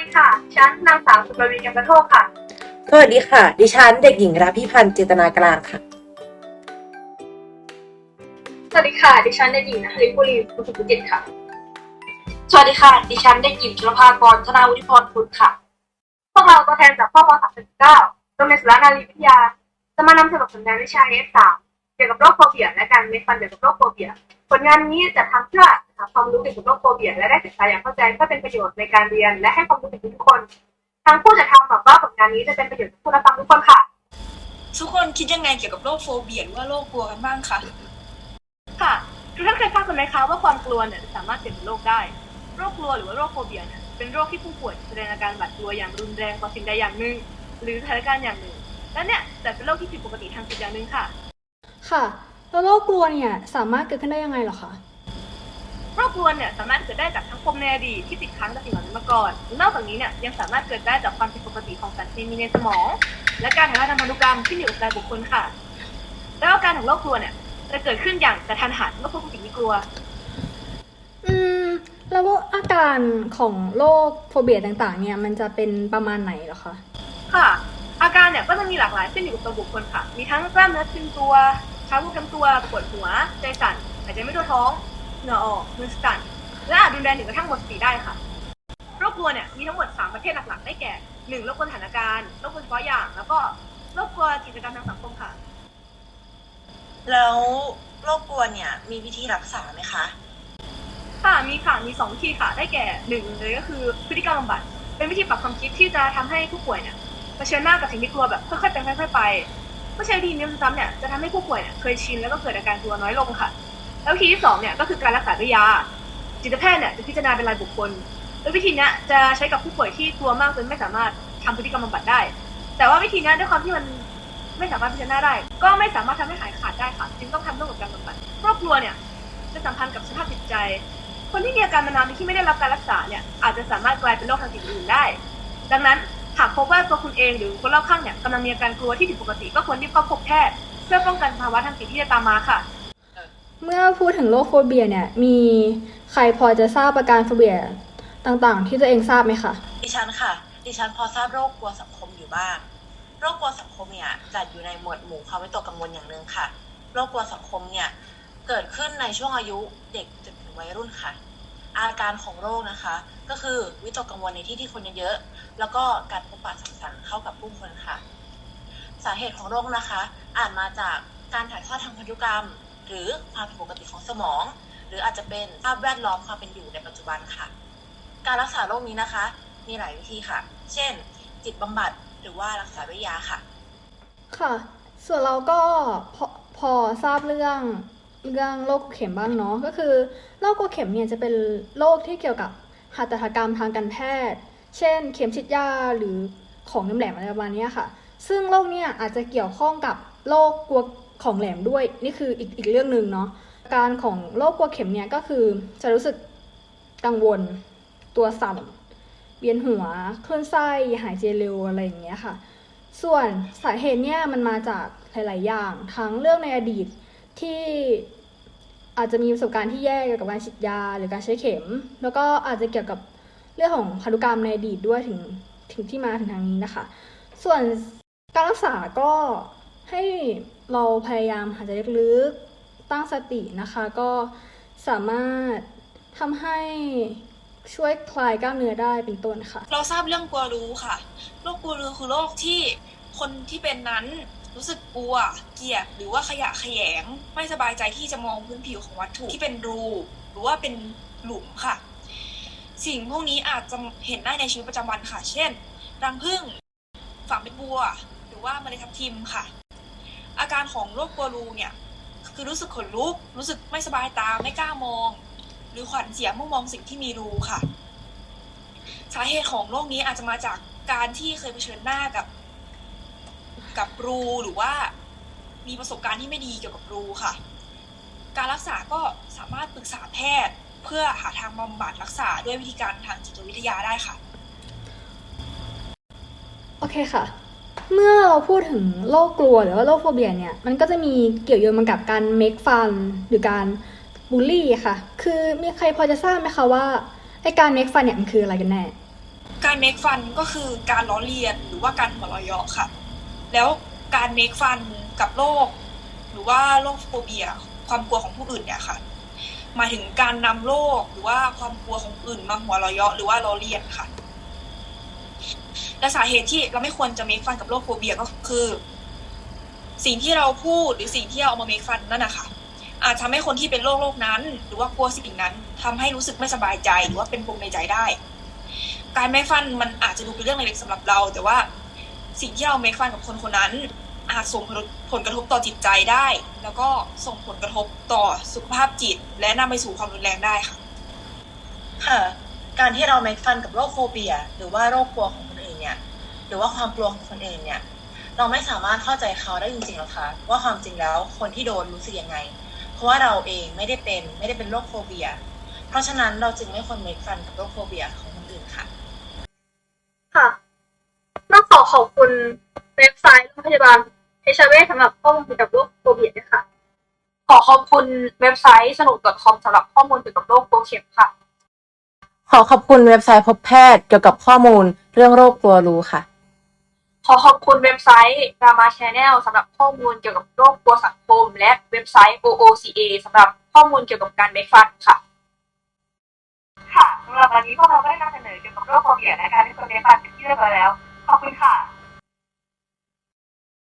ดีค่ะ ฉันนางสาวสุปวีกันกระโทกค่ะ สวัสดีค่ะ ดิฉันเด็กหญิงราพิพันธ์เจตนากลางค่ะ สวัสดีค่ะ ดิฉันเด็กหญิงนครินทร์บุรีบุตรจิตค่ะ สวัสดีค่ะ ดิฉันเด็กหญิงจุลภากรธนาวุฒิพรพุทธค่ะ พวกเราตัวแทนจากข้อม 39 โรงเรียนสุรานารีวิทยา จะมานำเสนอผลงานวิชา F3 เกี่ยวกับโรคโฟเบียและการเมคฟันเกี่ยวกับโรคโฟเบีย ผลงานนี้จะทำเพื่อหา ความรู้เกี่ยวกับโรคโฟเบียและได้ศึกษาอย่างเข้าใจเพื่อเป็นประโยชน์ในการเรียน และให้ความรู้แก่ทุกคนทางผู้จัดทำหวังว่าผลงานนี้จะเป็นประโยชน์กับผู้รับฟังทุกคนค่ะ ทุกคนคิดยังไงเกี่ยวกับโรคโฟเบียหรือว่าโรคกลัวกันบ้างคะค่ะทุกท่านเคยทราบกันไหมคะว่าความกลัวเนี่ยสามารถเกิดเป็นโรคได้ โรคกลัวหรือว่าโรคโฟเบียเนี่ยเป็นโรคที่ผู้ป่วยแสดงอาการหวาดกลัวอย่างรุนแรงต่อสิ่งใดอย่างหนึ่ง หรือสถานการณ์อย่างหนึ่ง และเนี่ยแต่เป็นโรคที่ผิดปกติทางจิตอย่างหนึ่งค่ะ ค่ะ แล้วโรคกลัวเนี่ยสามารถเกิดขึ้นได้ยังไงเหรอคะ โรคกลัวเนี่ยสามารถเกิดได้จากทั้งปมในอดีตที่ติดค้างจากสิ่งเหล่านี้มาก่อน นอกจากนี้เนี่ยยังสามารถเกิดได้จากความผิดปกติของสารเคมีในสมอง และการถ่ายทอดทางพันธุกรรมที่อยู่กับรายบุคคลค่ะ แล้วอาการของโรคกลัวเนี่ยจะเกิดขึ้นอย่างกระทันหันเมื่อพบกับสิ่งที่กลัว อืม แล้วอาการของโรคโฟเบียต่างๆ เนี่ยมันจะเป็นประมาณไหนเหรอคะ ค่ะ อาการเนี่ยก็จะมีหลากหลายขึ้นอยู่กับตัวบุคคลค่ะ มีทั้งกล้ามเนื้อตึงตัวชาลูกทั้งตัว ปวดหัว ใจสั่นหายใจไม่ทั่วท้อง เหงื่อออกมือสั่นและอาจรุนแรงถึงกระทั่งหมดสติได้ค่ะโรคกลัวเนี่ยมีทั้งหมด 3 ประเภทหลักๆ ได้แก่ 1. โรคกลัวสถานการณ์โรคกลัวเฉพาะอย่าง แล้วก็โรคกลัวกิจกรรมทางสังคมค่ะ แล้วโรคกลัวเนี่ยมีวิธีรักษาไหมคะ ค่ะมีค่ะมีสองวิธีค่ะ ได้แก่หนึ่งเลยก็คือพฤติกรรมบำบัด เป็นวิธีปรับความคิดที่จะทำให้ผู้ป่วยเนี่ยเผชิญหน้ากับสิ่งที่กลัวแบบค่อยๆเป็นค่อย ๆ ไปเมื่อใช้วิธีนี้ซ้ำๆเนี่ยจะทำให้ผู้ป่วยเนี่ยเคยชินแล้วก็เกิดอาการกลัวน้อยลงค่ะ แล้ววิธีที่สองเนี่ยก็คือการรักษาด้วยยาจิตแพทย์เนี่ยจะพิจารณาเป็นรายบุคคลโดยวิธีนี้จะใช้กับผู้ป่วยที่กลัวมากจนไม่สามารถทำพฤติกรรมบำบัดได้ แต่ว่าวิธีนี้ด้วยความที่มันไม่สามารถพิจารณาได้ ก็ไม่สามารถทำให้หายขาดได้ค่ะจึงต้องทำร่วมกับการบำบัดโรคกลัวเนี่ยจะสัมพันธ์กับสภาพจิตใจ คนที่มีอาการมานานที่ไม่ได้รับการรักษาเนี่ยอาจจะสามารถกลายเป็นโรคทางจิตอื่นได้ ดังนั้นหากพบว่าตัวคุณเองหรือคนรอบข้างเนี่ยกำลังมีอาการกลัวที่ผิดปกติก็ควรรีบเข้าพบแพทย์เพื่อป้องกันภาวะทางจิตที่จะตามมาค่ะ เมื่อพูดถึงโรคโฟเบียเนี่ย มีใครพอจะทราบอาการโฟเบียต่างๆ ที่ตัวเองทราบไหมคะ ดิฉันค่ะ ดิฉันพอทราบโรคกลัวสังคมอยู่บ้าง โรคกลัวสังคมเนี่ยจัดอยู่ในหมวดหมู่ความวิตกกังวลอย่างหนึ่งค่ะ โรคกลัวสังคมเนี่ยเกิดขึ้นในช่วงอายุเด็กจนถึงวัยรุ่นค่ะ อาการของโรคนะคะ ก็คือวิตกกังวลในที่ที่คนเยอะๆ แล้วก็การพบปะสังสรรค์เข้ากับผู้คนค่ะ สาเหตุของโรคนะคะ อาจมาจากการถ่ายทอดทางพันธุกรรม หรือความผิดปกติของสมอง หรืออาจจะเป็นสภาพแวดล้อมความเป็นอยู่ในปัจจุบันค่ะ การรักษาโรคนี้นะคะ มีหลายวิธีค่ะ เช่น จิตบำบัดหรือว่ารักษาด้วยยาค่ะ ค่ะ ส่วนเราก็พอพอทราบเรื่องเรื่องโรคเข็มบ้างเนาะก็คือโรคกลัวเข็มเนี่ยจะเป็นโรคที่เกี่ยวกับหัตถกรรมทางการแพทย์ เช่น เข็มฉีดยาหรือของแหลมอะไรประมาณนี้ค่ะ ซึ่งโรคเนี่ยอาจจะเกี่ยวข้องกับโรคกลัว ของแหลมด้วยนี่คืออีกอีกเรื่องหนึ่งเนาะการของโรคกลัวเข็มเนี่ยก็คือจะรู้สึกกังวลตัวสั่นเวียนหัวคลื่นไส้หายใจเร็วอะไรอย่างเงี้ยค่ะ ส่วนสาเหตุเนี่ยมันมาจากหลาย ๆ อย่างทั้งเรื่องในอดีตที่อาจจะมีประสบการณ์ที่แย่เกี่ยวกับการฉีดยาหรือการใช้เข็ม แล้วก็อาจจะเกี่ยวกับเรื่องของพันธุกรรมในอดีตด้วยถึงถึงที่มาถึงทางนี้นะคะ ส่วนการรักษาก็ ให้เราพยายามหายใจลึกๆตั้งสตินะคะ ก็สามารถทำให้ช่วยคลายกล้ามเนื้อได้เป็นต้นค่ะ เราทราบเรื่องกลัวรู้ค่ะโรคกลัวรู้คือโรคที่คนที่เป็นนั้นรู้สึกกลัว เกลียดหรือว่าขยะแขยง ไม่สบายใจที่จะมองพื้นผิวของวัตถุที่เป็นรูหรือว่าเป็นหลุมค่ะ สิ่งพวกนี้อาจจะเห็นได้ในชีวิตประจำวันค่ะ เช่น รังผึ้งฝังเป็นบัว หรือว่าเมล็ดทับทิมค่ะ อาการของโรคกลัวรูเนี่ยคือรู้สึกขนลุก รู้สึกไม่สบายตาไม่กล้ามอง หรือขวัญเสียเมื่อมองสิ่งที่มีรูค่ะ สาเหตุของโรคนี้อาจจะมาจากการที่เคยเผชิญหน้ากับ กับรูหรือว่ามีประสบการณ์ที่ไม่ดีเกี่ยวกับรูค่ะ การรักษาก็สามารถปรึกษาแพทย์เพื่อหาทางบำบัดรักษาด้วยวิธีการทางจิตวิทยาได้ค่ะ โอเคค่ะ เมื่อเราพูดถึงโรคกลัวหรือว่าโรคโฟเบียเนี่ย มันก็จะมีเกี่ยวโยงมากับการ make fun หรือการบูลลี่ค่ะ คือมีใครพอจะทราบไหมคะว่าไอการ make fun เนี่ยมันคืออะไรกันแน่ การ make fun ก็คือการล้อเลียนหรือว่าการหัวเราะเยาะค่ะ แล้วการ make fun กับโรคหรือว่าโรคโฟเบีย ความกลัวของผู้อื่นเนี่ยค่ะหมายถึงการนำโรคหรือว่าความกลัวของอื่นมาหัวเราะเยาะหรือว่าล้อเลียนค่ะ และสาเหตุที่เราไม่ควรจะ make fun กับโรคโฟเบียก็คือ สิ่งที่เราพูดหรือสิ่งที่เราเอามา make fun นั่นนะคะอาจทำให้คนที่เป็นโรคโรคนั้น หรือว่ากลัวสิ่งนั้นทำให้รู้สึกไม่สบายใจหรือว่าเป็นปมในใจได้ การ make fun มันอาจจะดูเป็นเรื่องเล็กๆสำหรับเรา แต่ว่าสิ่งที่เรา make fun กับคนคนนั้น อาจส่งผลผลกระทบต่อจิตใจได้ แล้วก็ส่งผลกระทบต่อสุขภาพจิต และนำไปสู่ความรุนแรงได้ค่ะค่ะการที่เรา make fun กับโรคโฟเบีย หรือว่าโรคกลัวของ หรือว่าความกลัวของคนอื่นเนี่ย เราไม่สามารถเข้าใจเขาได้จริงๆหรอกคะว่าความจริงแล้วคนที่โดนรู้สึกยังไง เพราะว่าเราเองไม่ได้เป็นไม่ได้เป็นโรคโฟเบีย เพราะฉะนั้นเราจึงไม่ควร make fun กับโรคโฟเบียของคนอื่นค่ะ ค่ะต้องขอขอบคุณเว็บไซต์โรงพยาบาลเอชเวสำหรับข้อมูลเกี่ยวกับโรคโควิดด้วยค่ะ ขอขอบคุณเว็บไซต์สนุก .com สำหรับข้อมูลเกี่ยวกับโรคกลัวเข็มค่ะ ขอขอบคุณเว็บไซต์พบแพทย์เกี่ยวกับข้อมูลเรื่องโรคกลัวรู้ค่ะ ขอขอบคุณเว็บไซต์ Rama Channel สำหรับข้อมูลเกี่ยวกับโรคกลัวสังคม และเว็บไซต์ OOCA สำหรับข้อมูลเกี่ยวกับการเมคฟันค่ะ ค่ะสำหรับวันนี้พวกเราก็ได้นำเสนอเกี่ยวกับโรคโฟเบียและการที่คนเลี้ยงฟันเป็นที่เรียบร้อยแล้ว ขอบคุณค่ะ